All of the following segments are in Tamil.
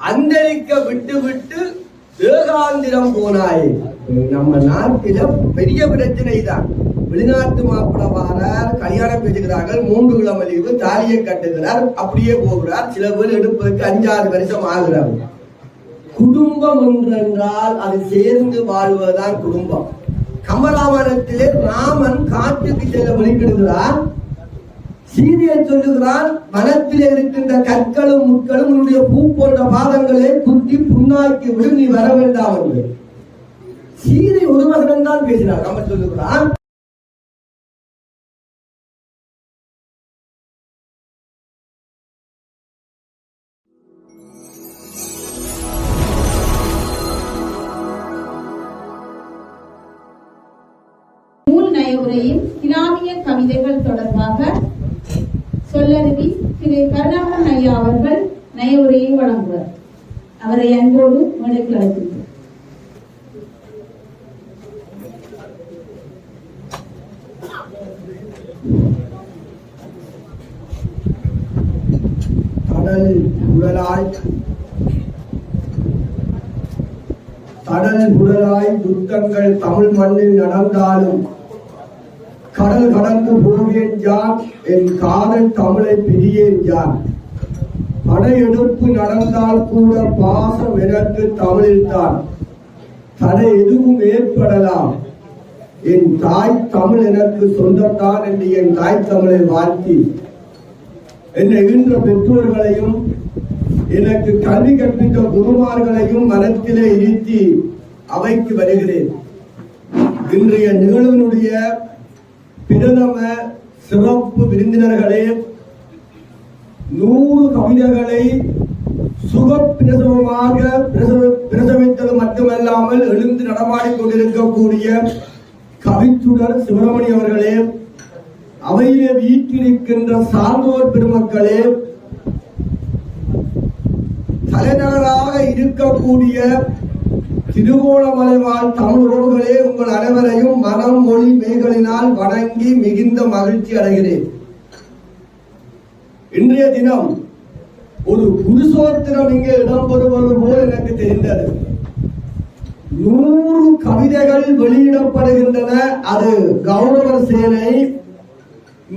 அந்தரிக்க விட்டு விட்டு ஏகாந்திரம் போனாய். நம்ம நாட்டில பெரிய பிரச்சனை தான் வெளிநாட்டு மாப்பிள்ள வாரார் கல்யாணம் பேசுகிறார்கள் மூன்று கிழமை லீவு தாலியை கட்டுகிறார் அப்படியே போகிறார். சில பேர் எடுப்பதற்கு அஞ்சாறு வருஷம் ஆகிறார் குடும்பம் என்றால் அது சேர்ந்து வாழ்வதுதான் குடும்பம். கமராவனத்திலே ராமன் காட்டுக்கு செல்ல வழிபடுகிறார் சீதையை சொல்லுகிறான் வனத்திலே இருக்கின்ற கற்களும் முட்களும் உன்னுடைய பூ போன்ற பாதங்களை குத்தி புண்ணாக்கி விடு நீ வர வேண்டாம் என்று. சீதை ஒரு தான் பேசினார் நம்ம சொல்லுகிறான் நூல் நயவுரையின் கிராமிய கவிதைகள் தொடர்பாக சொல்லருவி திரு கருணாகரன் ஐயா அவர்கள் நய உரையை வழங்குவார். அவரை அன்போடு மேடைக்கு அழைக்கின்றார் கடல் உடலாய் கடல் உடலாய் துக்கங்கள் தமிழ் மண்ணில் நடந்தாலும் கடல் கடந்து போவேன் யான்? என் காதல் தமிழை பிரியேன் யான்? படையெடுப்பு நடந்தால் கூட பாசம் எனக்கு தமிழில்தான் தடை எதுவும் ஏற்படலாம். என் தாய் தமிழ் எனக்கு சொந்தத்தான் என்று என் தாய் தமிழை வாழ்த்தி. என்னை ஈன்ற பெற்றோர்களையும் எனக்கு கல்வி கற்பித்த குருமார்களையும் மனத்திலே இருத்தி அவைக்கு வருகிறேன். இன்றைய நிகழ்வினுடைய பிரதம சிறப்பு விருந்தினர்களே நூறு கவிதைகளை சுகப்பிரசவமாக பிரசவித்தது மட்டுமல்லாமல் எழுந்து நடமாடி கொண்டிருக்கக்கூடிய கவிச்சுடர் சிவரமணி அவர்களே அவையிலே வீற்றிருக்கின்ற சான்றோர் பெருமக்களே தலைநகராக இருக்கக்கூடிய திருகோணமலை வாழ் தமிழ் உறவுகளே உங்கள் அனைவரையும் மனம் மொழி மேகலினால் வணங்கி மிகுந்த மகிழ்ச்சி அடைகிறேன். இன்றைய தினம் ஒரு குருசோத்திரம் இங்கே இடம்பெறுவது போல் எனக்கு தெரிந்தது. நூறு கவிதைகள் வெளியிடப்படுகின்றன. அது கௌரவ சேனை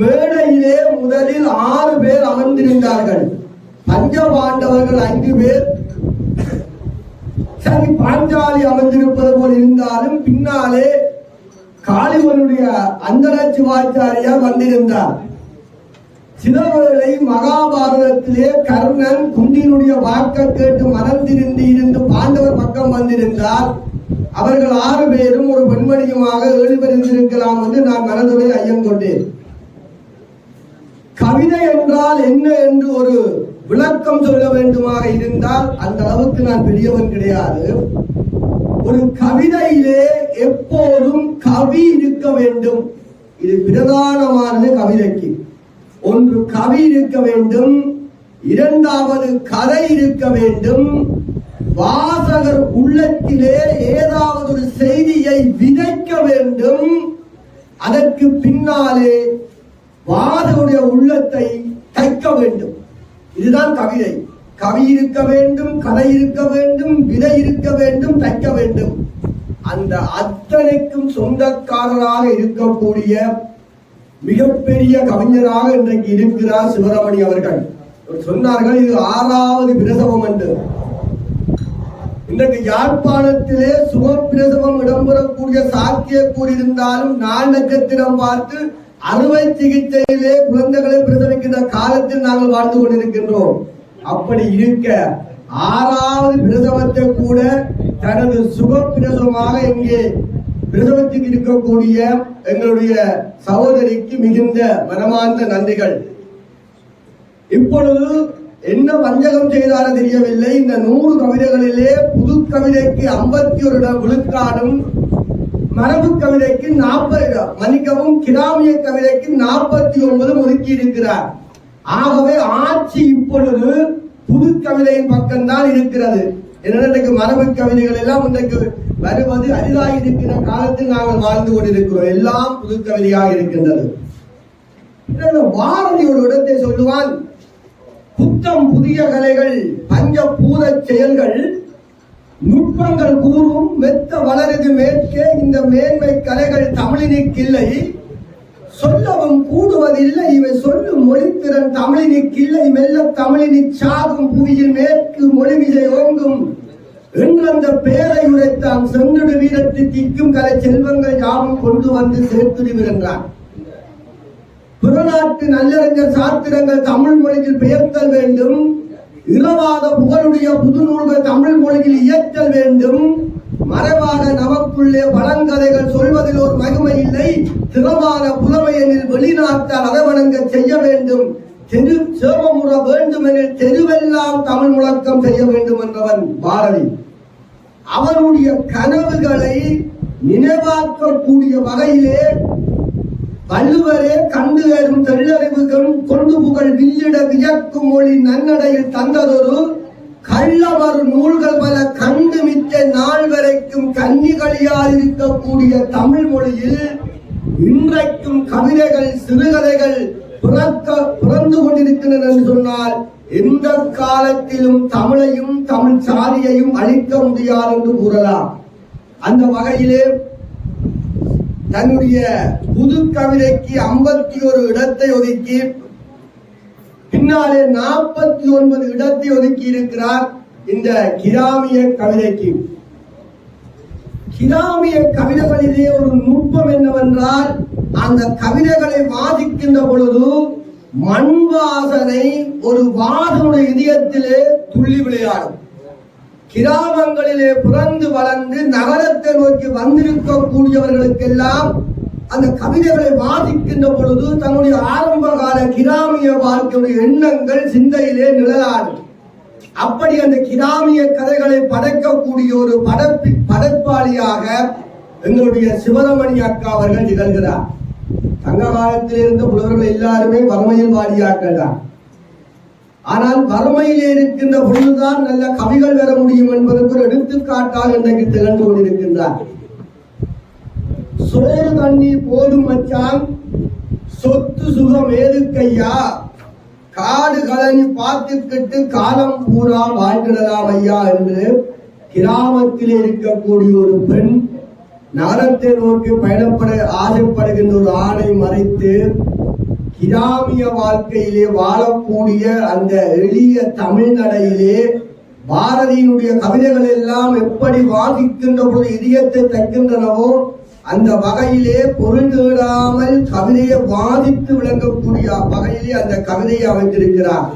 மேடையிலே முதலில் ஆறு பேர் அமர்ந்திருந்தார்கள். பஞ்ச பாண்டவர்கள் ஐந்து பேர் சரி பாஞ்சாலி அமர்ந்திருப்பது போல் இருந்தாலும் பின்னாலே காளிவனுடைய அந்தர சிவாச்சாரியார் வந்திருந்தார். சிலவர்களை மகாபாரதத்திலே கர்ணன் குந்தினுடைய வாக்க கேட்டு மனம் திருந்தி இருந்து பாண்டவர் பக்கம் வந்திருந்தார். அவர்கள் ஆறு பேரும் ஒரு பெண்மணியுமாக ஏழு என்று நான் மனதுரை ஐயம் கொண்டேன் கவிதை என்றால் என்ன என்று ஒரு விளக்கம் சொல்ல வேண்டுமாக இருந்தால் அந்த அளவுக்கு நான் பெரியவன் கிடையாது. ஒரு கவிதையிலே எப்போதும் கவி இருக்க வேண்டும். இது பிரதானமானது கவிதைக்கு. ஒன்று கவி இருக்க வேண்டும் இரண்டாவது கதை இருக்க வேண்டும். வாசகர் உள்ளத்திலே ஏதாவது ஒரு செய்தியை விதைக்க வேண்டும். அதற்கு பின்னாலே வாசகருடைய உள்ளத்தை தைக்க வேண்டும். இதுதான் கவிதை. கவி இருக்க வேண்டும் கதை இருக்க வேண்டும் விதை இருக்க வேண்டும் தைக்க வேண்டும். அந்த அத்தனைக்கும் சொந்தக்காரராக இருக்கக்கூடிய மிகப்பெரிய கவிஞராக இன்றைக்கு இருக்கிறார் சிவரமணி அவர்கள். சொன்னார்கள் இது ஆறாவது பிரசவம் என்று. இன்றைக்கு யாழ்ப்பாணத்திலே சுகப்பிரசவம் இடம்பெறக்கூடிய சாத்திய கூறியிருந்தாலும் நாள் நட்சத்திரம் பார்த்து அறுவை சிகிச்சையிலே குழந்தைகளை பிரசவிக்கின்ற காலத்தில் நாங்கள் வாழ்ந்து கொண்டிருக்கின்றோம். அப்படி இருக்க ஆறாவது பிரசவத்தை கூட தனது சுப பிரசவமாக இங்கே பிரசவத்துக்கு இருக்கக்கூடிய எங்களுடைய சகோதரிக்கு மிகுந்த மனமார்ந்த நன்றிகள். இப்பொழுது என்ன வஞ்சகம் செய்தாரோ தெரியவில்லை. இந்த நூறு கவிதைகளிலே புது கவிதைக்கு ஐம்பத்தி ஒரு விழுக்காடும் மரபு கவிதைக்கு நாற்பது மன்னிக்கவும் கிராமிய கவிதைக்கு நாற்பத்தி ஒன்பது ஒதுக்கி இருக்கிறார் ஆகவே ஆட்சி இப்பொழுது புது கவிதையின் பக்கம்தான் இருக்கிறது. என்னென்ன மரபு கவிதைகள் எல்லாம் இன்றைக்கு வருவது அரிதாக இருக்கிற காலத்தில் நாங்கள் வாழ்ந்து கொண்டிருக்கிறோம். எல்லாம் புது கவிதையாக இருக்கின்றது. இன்னொன்னு பாரதி ஒரு இடத்தை சொல்லுவான் புத்தம் புதிய கலைகள் பஞ்ச பூத செயல்கள் நுட்பங்கள் கூறும் மெத்த வளருது மேற்கே. இந்த மேன்மை கலைகள் தமிழினுக்கில்லை சொல்லவும் கூடுவதில்லை. இவை சொல்லும் மொழித்திறன் தமிழினுக்கில்லை மெல்ல தமிழினி சாகும் புவியில் மேற்கு மொழிவிசை ஓங்கும். என்று அந்த பேரை உரைத்தான் சென்றுடு வீரத்து திக்கும் கலை செல்வங்கள் யாவும் கொண்டு வந்து சேர்த்துடுவர் என்றான் பிறநாட்டு நல்லறிஞர் சாத்திரங்கள் தமிழ் மொழியில் பெயர்த்தல் வேண்டும். இனவாத புகழுடைய புது நூல்கள் தமிழ் மொழியில் இயற்றல் வேண்டும். மறைவாக நமக்குள்ளே பழங்கதைகள் சொல்வதில் ஒரு மகிமை இல்லை. திறமான புலமையனில் வெளிநாட்டால் அரவணங்க செய்ய வேண்டும். தெரு சேவமுற வேண்டும் எனில் தெருவெல்லாம் தமிழ் முழக்கம் செய்ய வேண்டும் என்றவன் பாரதி. அவருடைய கனவுகளை நினைவாக்கக்கூடிய வகையிலே வள்ளுவரே கண்டு ஏறும் தெள்ளறிவுகள் கொண்டு புகழ் வில்லிட வியக்கும் மொழி நன்னடையில் தந்ததொரு கள்ளவர் நூல்கள் பல கண்டு மிச்ச நாள் வரைக்கும் கன்னிகளியால் இருக்கக்கூடிய தமிழ் மொழியில் இன்றைக்கும் கவிதைகள் சிறுகதைகள் பிறக்க பிறந்து கொண்டிருக்கின்றன என்று சொன்னால் எந்த காலத்திலும் தமிழையும் தமிழ் சாதியையும் அழிக்க முடியாது என்று கூறலாம். அந்த வகையிலே தன்னுடைய புது கவிதைக்கு ஐம்பத்தி ஒரு இடத்தை ஒதுக்கி பின்னாலே நாற்பத்தி ஒன்பது இடத்தை ஒதுக்கி இருக்கிறார் இந்த கிராமிய கவிதைக்கு. கிராமிய கவிதைகளிலே ஒரு நுட்பம் என்னவென்றால் அந்த கவிதைகளை வாசிக்கின்ற பொழுது மண் வாசனை ஒரு வாதனுடைய இதயத்திலே துள்ளி விளையாடும். கிராமங்களிலே பிறந்து வளர்ந்து நகரத்தை நோக்கி வந்திருக்கக்கூடியவர்களுக்கெல்லாம் அந்த கவிதைகளை வாசிக்கின்ற பொழுது தன்னுடைய ஆரம்ப கால கிராமிய வாழ்க்கையுடைய எண்ணங்கள் சிந்தையிலே நிழலாடும் அப்படி அந்த கிராமிய கதைகளை படைக்கக்கூடிய ஒரு படப்பி படைப்பாளியாக எங்களுடைய சிவரமணி அக்கா அவர்கள் திகழ்கிறார். சங்க காலத்தில் இருந்த புலவர்கள் எல்லாருமே வறுமையில் வாடியாக்கள் தான். ஆனால் வறுமையிலே இருக்கின்ற பொழுதுதான் நல்ல கவிகள் வர முடியும் என்பதற்கு ஒரு எடுத்துக்காட்டாக இன்றைக்கு திகழ்ந்து கொண்டிருக்கின்றார் சோறு தண்ணி போதும் மச்சான் சொத்து சுகம் ஏதுக்கையா? காடு கலனி பார்த்துக்கிட்டு காலம் பூரா வாழ்ந்திடலாம் ஐயா என்று கிராமத்தில் இருக்கக்கூடிய ஒரு பெண் நகரத்தை நோக்கி பயணப்பட ஆசைப்படுகின்ற ஒரு ஆணை மறைத்து கிராமிய வாழ்க்கையிலே வாழக்கூடிய அந்த எளிய தமிழ் நடையிலே பாரதியினுடைய கவிதைகள் எல்லாம் எப்படி வாசிக்கின்ற பொழுது இதயத்தை தைக்கின்றனவோ அந்த வகையிலே பொருள் தேடாமல் கவிதையை வாதித்து விளங்கக்கூடிய வகையிலே அந்த கவிதையை அமைத்திருக்கிறார்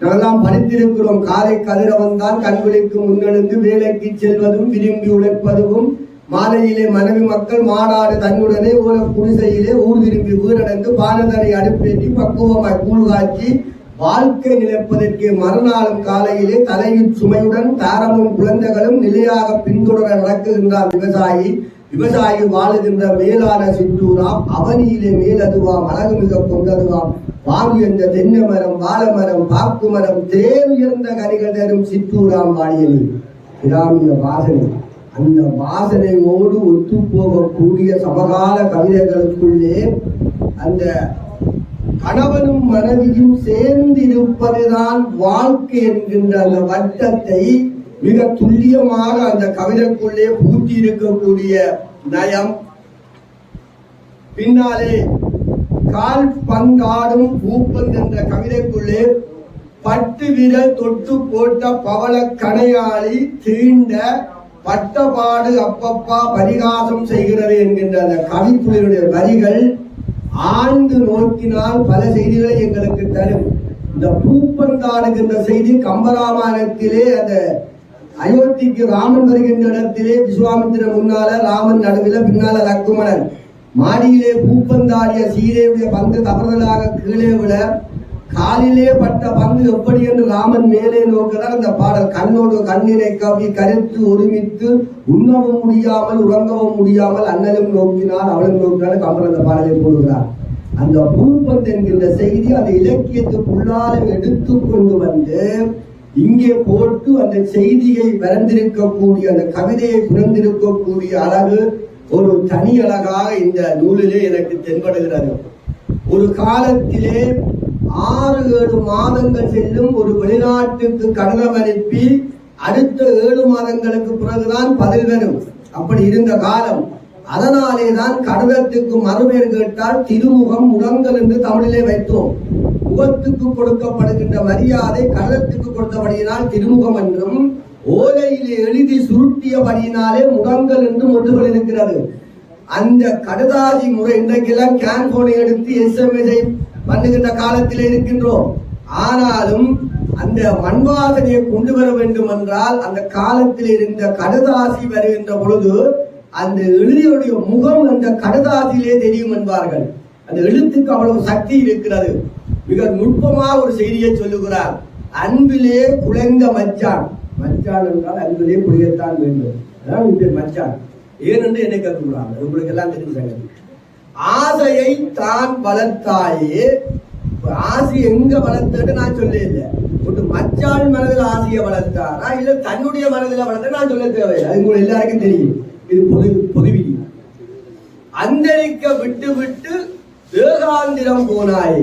நாமெல்லாம் படித்திருக்கிறோம். காலை கதிரவன் தான் கண்களுக்கு முன்னெடுத்து வேலைக்கு செல்வதும் விரும்பி உழைப்பதும் மாலையிலே மனைவி மக்கள் மாநாடு தன்னுடனே ஊர குடிசையிலே ஊர் திரும்பி வீடடைந்து பானதரை அடுப்பேற்றி பக்குவமாய் கூழ் காய்ச்சி வாழ்க்கை நிலைப்பதற்கு மறுநாளும் காலையிலே தலையில் சுமையுடன் தாரமும் குழந்தைகளும் நிலையாக பின்தொடர நடக்குகின்றார் விவசாயி. விவசாயி வாழுகின்ற மேலான சிற்றூராம் அவனியிலே மேலதுவாம் அழகு மிக கொண்டதுவாம். வாங்கி என்ற தென்னை மரம் வாழை மரம் பாக்கு மரம் தேர்ந்த கனிகள் தரும் சிற்றூராம் வாழியது. கிராமிய வாசனை. அந்த வாசனையோடு ஒத்து போகக்கூடிய சமகால கவிதைகளுக்குள்ளே அந்த கணவனும் மனைவியும் சேர்ந்திருப்பதுதான் வாழ்க்கை என்கின்ற அந்த வட்டத்தை மிக துல்லியமாக அந்த கவிதைக்குள்ளே பூட்டி இருக்கக்கூடிய நயம். பின்னாலே கால் பந்தாடும் பூப்பன் என்ற கவிதைக்குள்ளே பட்டு விரல் தொட்டு போட்ட பவள கடையாளி தீண்ட பட்டபாடு அப்பப்பா பரிகாசம் செய்கிறது என்கின்ற அந்த கவிக்குழுடைய வரிகள் ஆழ்ந்து நோக்கினால் பல செய்திகளை எங்களுக்கு தரும். இந்த பூப்பந்தாடுகின்ற செய்தி கம்பராமாயணத்திலே அந்த அயோத்திக்கு ராமன் வருகின்ற இடத்திலே விஸ்வாமித்திர முன்னால ராமன் நடுவில் பின்னால லக்குமணன் மாடியிலே பூப்பந்தாடிய சீதையுடைய பந்து தவறுதலாக கீழே விட காலிலே பட்ட பங்கு எப்படி என்று ராமன் மேலே நோக்கிறார் அந்த பாடல் கண்ணோடு கண்ணினை கவி கருத்து ஒருமித்து உண்ணவும் முடியாமல் உறங்கவும் முடியாமல் அண்ணலும் நோக்கினால் அவளும் நோக்கினார் கம்பர் அந்த பாடலை போடுகிறார். அந்த பூப்பந்து என்கின்ற செய்தி அந்த இலக்கியத்துக்குள்ளால எடுத்து கொண்டு வந்து இங்கே போட்டு அந்த செய்தியை வரைந்திருக்கக்கூடிய அந்த கவிதையை பிறந்திருக்கக்கூடிய அழகு ஒரு தனி அழகாக இந்த நூலிலே எனக்கு தென்படுகிறது. ஒரு காலத்திலே ஆறு ஏழு மாதங்கள் செல்லும் ஒரு வெளிநாட்டுக்கு கடிதம் அனுப்பி அடுத்த ஏழு மாதங்களுக்கு பிறகுதான் பதில் வரும். அப்படி இருந்த காலம். அதனாலே தான் கடிதத்துக்கு மறுபெயர் கேட்டால் திருமுகம் முடங்கல் என்று தமிழிலே வைத்தோம். முகத்துக்கு கொடுக்கப்படுகின்ற மரியாதை கடிதத்துக்கு கொடுத்தபடியினால் திருமுகம் என்றும் ஓலையிலே எழுதி சுருட்டியபடியினாலே முடங்கல் என்றும் ஒன்றுகள் இருக்கிறது. அந்த கடுதாதி முறை இன்றைக்கெல்லாம் கேன் போனை எடுத்து எஸ்எம்எஸ்ஐ பண்ணுகின்ற காலத்தில் இருக்கின்றோம். ஆனாலும் அந்த மண்வாசனையை கொண்டு வர வேண்டும் என்றால் அந்த காலத்தில் இருந்த கடுதாசி வருகின்ற பொழுது அந்த எழுதியுடைய முகம் அந்த கடுதாசியிலே தெரியும் என்பார்கள். அந்த எழுத்துக்கு அவ்வளவு சக்தி இருக்கிறது. மிக நுட்பமாக ஒரு செய்தியை சொல்லுகிறார். அன்பிலே குலைந்த மச்சான். மச்சான் என்றால் அன்பிலே குளியத்தான் வேண்டும். அதான் மச்சான். ஏனென்று என்னை கற்றுக்கிறாங்க உங்களுக்கு எல்லாம் தெரிஞ்ச சங்கதி. ஆசையை தான் வளர்த்தாயே. இப்ப ஆசை எங்க வளர்த்தது நான் சொல்ல இல்லை ஒரு மச்சான் மனதில் ஆசையை வளர்த்தாரா இல்ல தன்னுடைய மனதில் வளர்த்த? நான் சொல்ல தேவையில்லை. அது உங்களுக்கு எல்லாருக்கும் தெரியும். இது பொது பொதுவிதி அந்தரிக்க விட்டு விட்டு ஏகாந்திரம் போனாய்.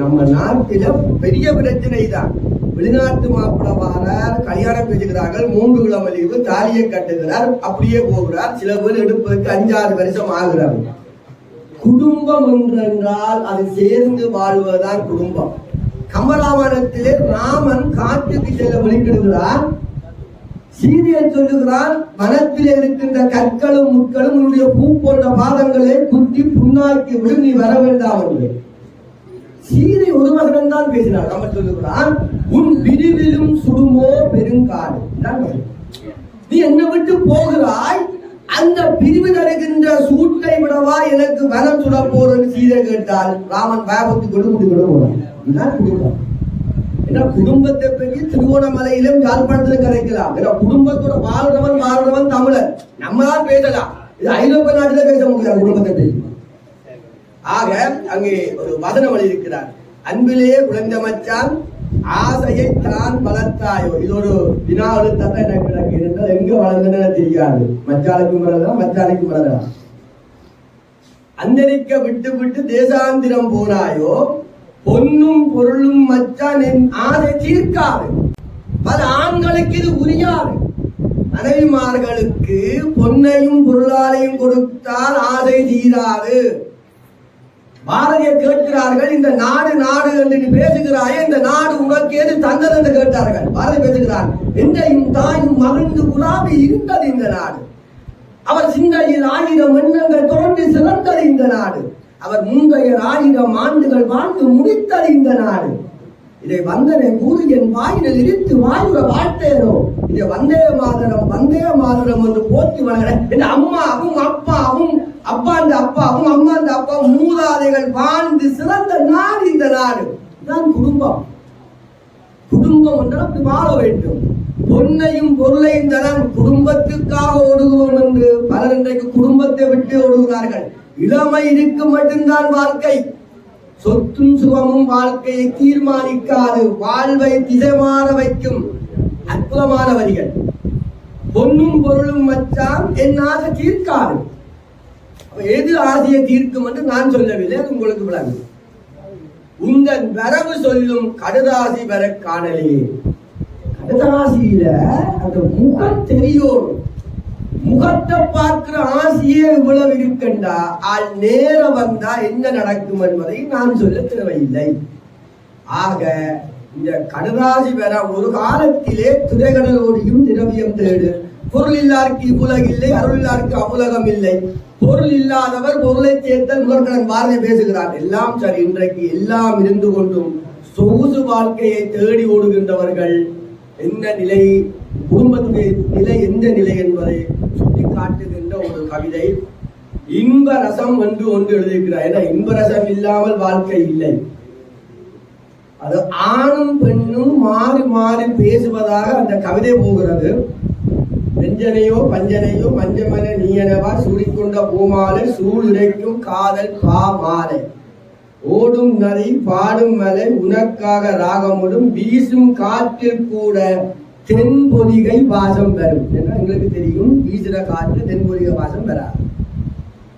நம்ம நாட்டில பெரிய பிரச்சனை தான் வெளிநாட்டு மாப்பிள வாரார் கல்யாணம் பேசுகிறார்கள் மூன்று கிழமை லீவு தாலியை கட்டுகிறார் அப்படியே போகிறார். சில பேர் எடுப்பதற்கு அஞ்சாறு வருஷம் ஆகிறார்கள் குடும்பம் என்றால் அது சேர்ந்து வாழ்வதுதான் குடும்பம். கமலாவனத்திலே ராமன் காட்டுக்கு செல்ல வழிபடுகிறார் சீதையை சொல்லுகிறான் வனத்திலே இருக்கின்ற கற்களும் முட்களும் உன்னுடைய பூ போன்ற பாதங்களை குத்தி புண்ணாக்கி விடு நீ வர வேண்டாம் என்று. சீதை ஒரு மகன் தான் பேசினார். நம்ம சொல்லுகிறான் உன் விரிவிலும் சுடுமோ பெருங்காடு நீ என்னை விட்டு போகிறாய் அந்த பிரிவு தருகின்ற சூட்டை விடவா எனக்கு வனம் சுட போறன்னு சீதை கேட்டால் ராமன் வேபத்து கொடுமுடி முடிவு போறான் ஏன்னா குடும்பத்தை பற்றி திருவோணமலையிலும் யாழ்ப்பாணத்திலும் கிடைக்கலாம் ஏன்னா குடும்பத்தோட வாழ்றவன் வாழ்றவன் தமிழன் நம்ம தான் பேசலாம். இது ஐரோப்பிய நாட்டில பேச முடியாது குடும்பத்தை பற்றி. ஆக அங்கே ஒரு வசனம் இருக்கிறார். அன்பிலேயே குழந்தை மச்சான் ஆசையை தான் வளர்த்தாயோ? இது ஒரு வினா எழுத்தான் எனக்கு எனக்கு இருந்தால் எங்க வளர்ந்தன தெரியாது. மச்சாளுக்கும் வளரலாம் மச்சாளுக்கும் வளரலாம். அந்தரிக்க விட்டு விட்டு தேசாந்திரம் போனாயோ? பொன்னும் பொருளும் மச்சான் என் ஆசை தீர்க்காது. பல ஆண்களுக்கு இது உரியாது. மனைவிமார்களுக்கு பொன்னையும் பொருளாலையும் கொடுத்தால் ஆசை தீராது. பாரதியை கேட்கிறார்கள் இந்த நாடு நாடு என்று நீ பேசுகிறாயே இந்த நாடு உனக்கு எது தந்தது? என்று கேட்டார்கள். பாரதி பேசுகிறார் எந்தையும் தாயும் மகிழ்ந்து குலாபி இருந்தது இந்த நாடு. அவர் சிந்தையில் ஆயிரம் எண்ணங்கள் தோன்றி சிறந்தது இந்த நாடு. அவர் முந்தைய ஆயிரம் ஆண்டுகள் வாழ்ந்து முடித்தது இந்த நாடு. இதை வந்தனை கூறி என் வாயிலில் இருந்து வாயுற வாழ்த்தேனோ இதை வந்தே மாதரம் வந்தே மாதரம் என்று போற்றி வளர என் அம்மாவும் அப்பாவும் அப்பா மூதாதைகள் வாழ்ந்து சிறந்த நாடு இந்த நாடு இதுதான் குடும்பம். குடும்பம் என்றால் அப்படி வாழ வேண்டும். பொன்னையும் பொருளையும் தரம் குடும்பத்துக்காக ஓடுகிறோம் என்று பலர் இன்றைக்கு குடும்பத்தை விட்டு ஓடுகிறார்கள். இளமை இருக்கும் மட்டும்தான் வாழ்க்கை. சொத்தும் சுகமும் வாழ்க்கையை தீர்மானிக்காது. வாழ்வை திசைமாற வைக்கும் அற்புதமான வரிகள் பொன்னும் பொருளும் மச்சான் என்னாக தீர்க்காது. எது ஆசையை தீர்க்கும் என்று நான் சொல்லவில்லை அது உங்களுக்கு விளங்கும். உங்கள் வரவு சொல்லும் கடுதாசி வர காணலே கடுதாசியில அந்த முகம் தெரியும். முகத்தை பார்க்கிற ஆசையே இவ்வளவு இருக்கண்டா? ஆள் நேரம் வந்தா என்ன நடக்கும் என்பதை நான் சொல்ல தேவையில்லை. ஆக இந்த கடுதாசி வர ஒரு காலத்திலே திரைகடலோடியும் திரவியம் தேடு. பொருள் இல்லாருக்கு இவ்வுலகில்லை அருள் இல்லாருக்கு அவ்வுலகம் இல்லை பொருள் இல்லாதவர் பொருளை தேர்தல் முதற்கடன் பாரதி பேசுகிறார். எல்லாம் சரி இன்றைக்கு எல்லாம் இருந்து கொண்டும் சொகுசு வாழ்க்கையை தேடி ஓடுகின்றவர்கள் என்ன நிலை? குடும்பத்துடைய நிலை எந்த நிலை என்பதை சுட்டி காட்டுகின்ற ஒரு கவிதை. இன்ப ரசம் என்று ஒன்று எழுதியிருக்கிறார். ஏன்னா இன்ப ரசம் இல்லாமல் வாழ்க்கை இல்லை. அது ஆணும் பெண்ணும் மாறி மாறி பேசுவதாக அந்த கவிதை போகிறது. வெஞ்சனையோ பஞ்சனையோ பஞ்சமன நீயனவா சூடிக்கொண்ட பூமாலை சூளுரைக்கும் காதல் பா மாலை ஓடும் நதி பாடும் மலை உனக்காக ராகமுடும் வீசும் காற்றில் கூட தென்பொதிகை வாசம் பெறும் ஏன்னா எங்களுக்கு தெரியும் வீசுற காற்று தென்பொதிகை வாசம் பெறாது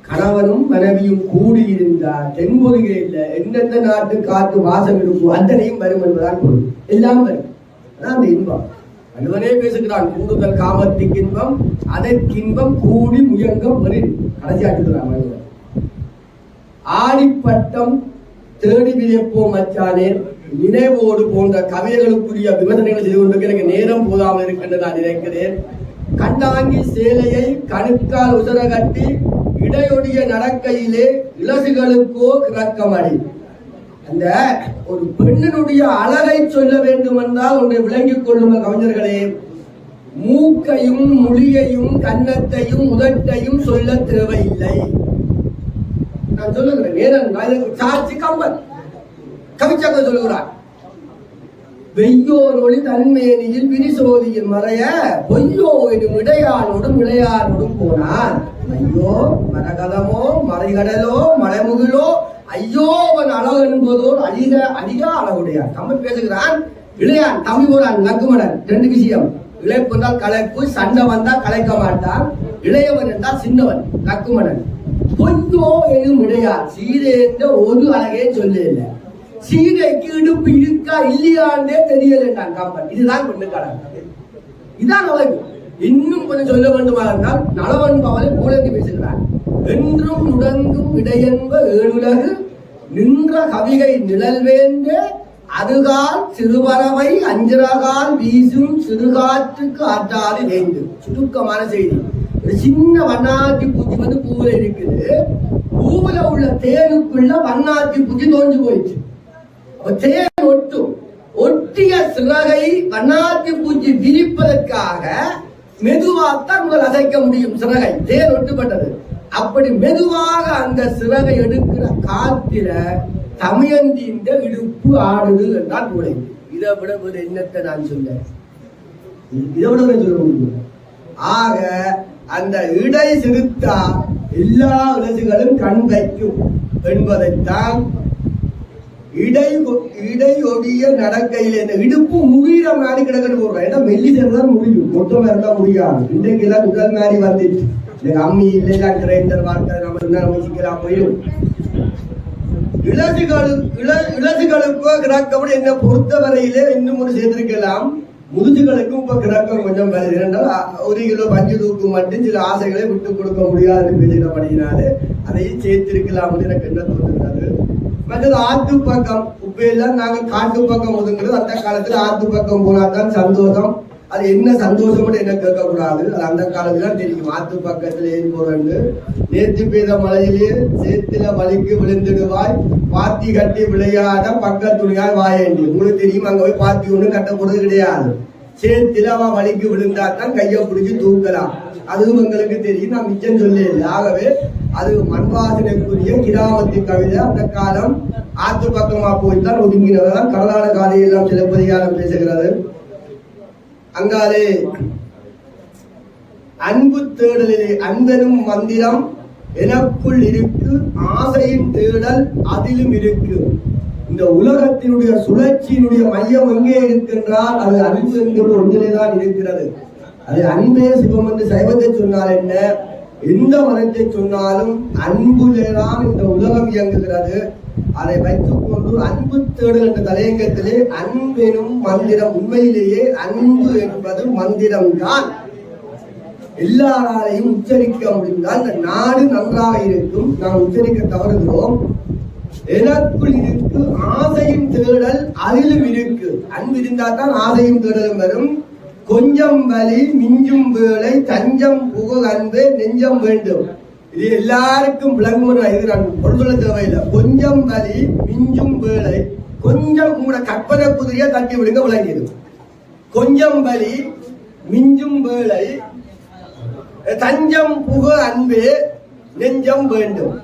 கணவனும் மனைவியும் கூடியிருந்தால் தென்பொருகையில் எந்தெந்த நாட்டு காற்று வாசம் இருக்கும் அத்தனையும் வரும் என்பதான் பொருள். எல்லாம் வரும். அதான் அந்த இன்பம். வள்ளுவனே பேசுகிறான் கூடுதல் காமத்துக்கு இன்பம் அதற்கின்பம் கூடி முயங்க பெறின் கடைசி ஆட்டுகிறான் ஆடிப்பட்டம் தேடி விதைப்போம் மச்சானே நினைவோடு போன்ற கவிதைகளுக்குரிய விமர்சனங்கள் செய்து கொண்டு எனக்கு நேரம் போதாமல் இருக்கின்ற நான் நினைக்கிறேன். கண்டாங்கி சேலையை கணுக்கால் உசர கட்டி இடையொடிய நடக்கையிலே இலசுகளுக்கோ கிரக்கமடி அந்த ஒரு பெண்ணினுடைய அழகை சொல்ல வேண்டும் என்றால் ஒன்றை விளங்கிக் கொள்ளுங்கள் கவிஞர்களே. மூக்கையும் மொழியையும் கன்னத்தையும் உதட்டையும் சொல்ல தேவையில்லை. நான் சொல்லுகிறேன் நேரம் சாட்சி கம்பன். கவிச்சங்க சொல்லுகிறார் வெய்யோனொளி தன்மேனியில் விரிசோதியில் மறைய பொய்யோ எனும் இடையானோடும் இளையானோடும் போனான் ஐயோ மரகதமோ மறைகடலோ மலைமுகிலோ ஐயோ அவன் அழகு என்பதோடு அதிக அதிக அழகுடையான். தமிழ் பேசுகிறான் இளையான் தமிழ் போறான் நக்குமணன். ரெண்டு விஷயம். இழைப்பு என்றால் கலைப்பு சண்டை வந்தால் கலைக்க மாட்டான். இளையவன் என்றால் சின்னவன் நக்குமணன். பொய்யோ எனும் இடையான் சீரேந்த ஒரு அழகே சொல்லல சீதைக்கு இடுப்பு இருக்கா இல்லையாண்டே தெரியல கம்பன். இதுதான் கொண்டு கடை இதான் அழகு. இன்னும் கொஞ்சம் சொல்ல வேண்டுமா என்றால் நலவன் பவனை போலந்து பேசுகிறான். என்றும் முடங்கும் இடையென்ப ஏழுலகு. நின்ற கவிகை நிழல் நிழல்வேந்த அதுகால் சிறுபறவை அஞ்சிரகால் வீசும் சிறுகாற்றுக்கு ஆற்றாது வேண்டும் சுருக்கமான செய்தி. ஒரு சின்ன வண்ணாத்தி பூச்சி வந்து பூவில் இருக்குது. பூவில் உள்ள தேனுக்குள்ள வண்ணாத்தி பூச்சி தோஞ்சு போயிடுச்சு தேன் ஒட்டும். ஒட்டிய சிறகை வண்ணாத்தி பூச்சி விரிப்பதற்காக மெதுவாத்தான் உங்கள் அசைக்க முடியும் சிறகை. தேன் ஒட்டுப்பட்டது. அப்படி மெதுவாக அந்த சிறகை எடுக்கிற காத்திர இந்த இடுப்பு ஆடுது என்றால் உழைப்பு இதை விட ஒரு என்னத்தை நான் சொல்ல இதை விட சொல்ல முடியும்? ஆக அந்த இடை சிறுத்தா எல்லா இலசுகளும் கண் வைக்கும் என்பதைத்தான் இடை இடை ஒடிய நடக்கையில் இந்த இடுப்பு முடிகிற மாதிரி கிடக்கணும் ஏன்னா மெல்லி தான் முடியும் மொத்தமாக இருந்தால் முடியாது இன்றைக்கு தான் முதல் மாதிரி வந்துச்சு இந்த அம்மி கிரைண்டர் வார்த்தை நம்ம என்ன முயற்சிக்கலாம் போயிடும் இளசுகளு இளசுகளுக்கோ கிடக்கப்படி என்ன பொறுத்தவரையிலே இன்னும் ஒரு சேர்த்திருக்கலாம். முதுசுகளுக்கும் இப்ப கிரக்கம் கொஞ்சம் வருது என்றால் ஒரு கிலோ பஞ்சு தூக்கு மட்டும் சில ஆசைகளை விட்டு கொடுக்க முடியாதுன்னு பேசினபடியினாலே அதையும் சேர்த்திருக்கலாம் எனக்கு என்ன தோன்றுகிறது? மற்றது ஆத்து பக்கம் உப்பையெல்லாம் நாங்கள் காட்டு பக்கம் ஒதுங்கிறது. அந்த காலத்துல ஆத்து பக்கம் போனா தான் சந்தோஷம். அது என்ன சந்தோஷம்னு என்ன கேட்கக்கூடாது? அது அந்த காலத்துல தெரியும். ஆத்து பக்கத்துல ஏன் போறேன்னு. நேற்று பெய்த மழையிலே சேத்துல வலிக்கு விழுந்துடுவாய் பாத்தி கட்டி விளையாட பக்கத்துணியால் வாயேண்டி. உங்களுக்கு தெரியும் அங்க போய் பாத்தி ஒண்ணு கட்ட போறது கிடையாது. சேத்துல அவன் வலிக்கு விழுந்தா தான் கையை பிடிச்சி தூக்கலாம். அதுவும் எங்களுக்கு தெரியும். நான் மிச்சம் சொல்லேன் ஆகவே அது மண்வாசனைக்குரிய கிராமத்து கவிதை. அந்த காலம் ஆத்து பக்கமா போய்த்தான் ஒதுங்கினதான் கடலான காலையெல்லாம் சிலப்பதிகாரம் பேசுகிறது. அங்காலே. அன்பு தேடலிலே அன்பெனும் மந்திரம் எனக்குள் இருக்கு ஆசையின் தேடல் அதிலும் இருக்கு. இந்த உலகத்தினுடைய சுழற்சியினுடைய மையம் எங்கே இருக்கின்றால் அது அன்பு என்கிற ஒன்றிலே தான் இருக்கிறது. அது அன்பே சிவம் என்று சைவத்தை சொன்னால் என்ன? எந்த மதத்தை சொன்னாலும் அன்புலேதான் இந்த உலகம் இயங்குகிறது. அதை வைத்துக் கொண்டு அன்பு தேடல் என்ற தலையங்கத்திலே அன்பெனும் மந்திரம் உண்மையிலேயே அன்பு என்பது மந்திரம்தான். எல்லாராலையும் உச்சரிக்க முடிந்தால் இந்த நாடு நன்றாக இருக்கும். நாம் உச்சரிக்க தவறுகிறோம். எனக்குள் இருக்கு ஆசையும் தேடல் அதிலும் இருக்கு. அன்பு இருந்தால் தான் ஆசையும் தேடலும் வரும். கொஞ்சம் வலி மிஞ்சும் வேலை தஞ்சம் புக அன்பு நெஞ்சம் வேண்டும். இது எல்லாருக்கும் விளங்கும் இது நான் பொருள் தேவையில்லை. கொஞ்சம் வலி மிஞ்சும் வேலை கொஞ்சம் உங்களோட கற்பனை குதிரையா தட்டி விடுங்க விளங்கியது கொஞ்சம் வலி மிஞ்சும் வேலை தஞ்சம் புக அன்பு நெஞ்சம் வேண்டும்.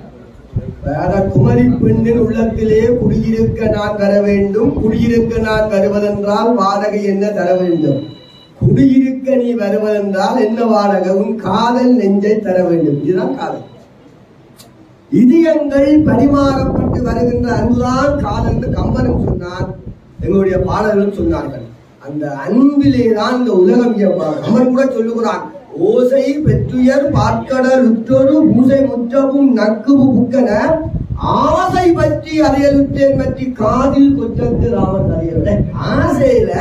வேற குமரி பெண்ணின் உள்ளத்திலே குடியிருக்க நான் வர வேண்டும். குடியிருக்க நான் வருவதென்றால் வாடகை என்ன தர வேண்டும்? குடியிருக்க நீ வருவதென்றால் என்ன வாடகவும் காதல் நெஞ்சை தர வேண்டும். இதுதான் காதல். இதயங்கள் பரிமாறப்பட்டு வருகின்ற அன்புதான் காதல் என்று கம்பனும் சொன்னார் எங்களுடைய பாடல்களும் சொன்னார்கள். அந்த அன்பிலே தான் இந்த உலகம் கம்பன் கூட சொல்லுகிறான் ஓசை பெற்றுயர் பார்க்கடல் உற்றொரு பூசை முற்றவும் நக்குவு புக்கன ஆசை பற்றி அறியலுற்றேன் பற்றி காதில் கொச்சத்து ராமன் அறியவில்லை. ஆசையில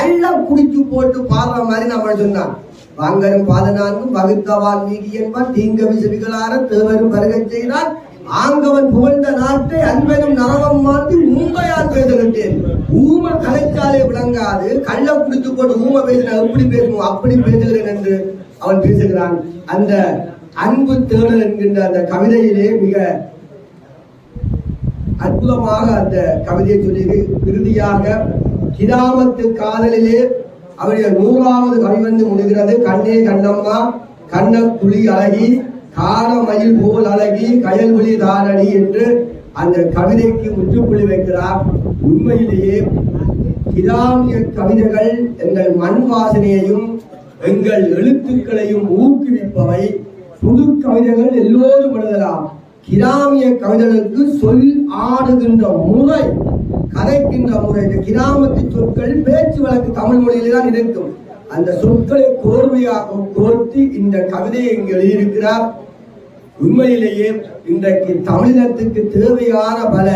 எல்லாம் குடிச்சு போட்டு பாடுற மாதிரி நம்ம சொன்னான் வாங்கரும் பாதனான்கும் வகுத்தவான் நீதி என்பான். தீங்க விசவிகளார தேவரும் வருகை செய்தான் ஆங்கவன் புகழ்ந்த நாட்டை அன்பனும் நரகம் மாற்றி ஊமையால் பேசுகின்றேன். ஊமை கலைச்சாலே விளங்காது. கள்ள குடித்து போட்டு ஊமை பேசினா எப்படி பேசுவோம்? அப்படி பேசுகிறேன் என்று அவன் பேசுகிறான். அந்த அன்பு தேடல் என்கின்ற அந்த கவிதையிலே மிக அற்புதமாக அந்த கவிதையை சொல்லி இறுதியாக கிராமத்து காதலிலே அவருடைய நூறாவது கவி வந்து முடிகிறது கண்ணே கண்ணம்மா கண்ண குழி அழகி காரமயில் போல் அழகி கயல்முழி தாரணி என்று அந்த கவிதைக்கு முற்றுப்புள்ளி வைக்கிறார். உண்மையிலேயே கிதாமிய கவிதைகள் எங்கள் மண் வாசனையையும் எங்கள் எழுத்துக்களையும் ஊக்குவிப்பவை. புது கவிதைகள் எல்லோரும் எழுதலாம். கிராமிய கவிதைகளுக்கு சொல் ஆடுகின்ற முறை கதைக்கின்ற முறை கிராமத்து சொற்கள் பேச்சு வழக்கு தமிழ் மொழியில தான் இருக்கும் அந்த சொற்களை கோர்வையாக கோர்த்து இந்த கவிதையை இங்கு எழுதியிருக்கிறார். உண்மையிலேயே இன்றைக்கு தமிழினத்துக்கு தேவையான பல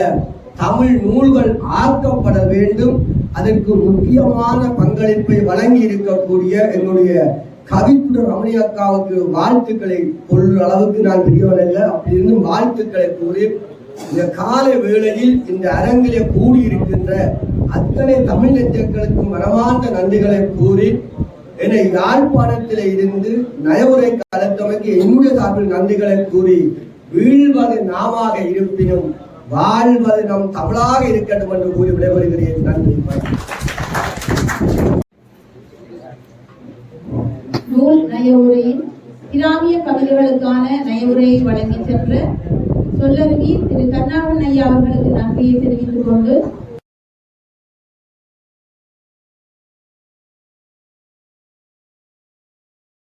தமிழ் நூல்கள் ஆக்கப்பட வேண்டும். அதற்கு முக்கியமான பங்களிப்பை வழங்கி இருக்கக்கூடிய என்னுடைய கவித்துட ரமணி அக்காவுக்கு வாழ்த்துக்களை கொள்ளும் அளவுக்கு நான் பெரியவன் இல்லை அப்படி இருந்தும் வாழ்த்துக்களை கூறி இந்த காலை வேளையில் இந்த அரங்கிலே கூடியிருக்கின்ற அத்தனை தமிழ் நெஞ்சங்களுக்கும் மனமார்ந்த நன்றிகளை கூறி என்னை யாழ்ப்பாணத்திலே இருந்து நயவுரை காலத்தமைக்கு என்னுடைய சார்பில் நன்றிகளை கூறி வீழ்வது நாமாக இருப்பினும் வாழ்வது நம் தமிழாக இருக்கட்டும் என்று கூறி விடைபெறுகிறேன். நன்றி. நூல் நயவுரையின் கிராமிய கவிதைகளுக்கான நயவுரையை வழங்கி சென்ற சொல்லருவி திரு கருணாகரன் ஐயா அவர்களுக்கு நன்றியை தெரிவித்துக் கொண்டு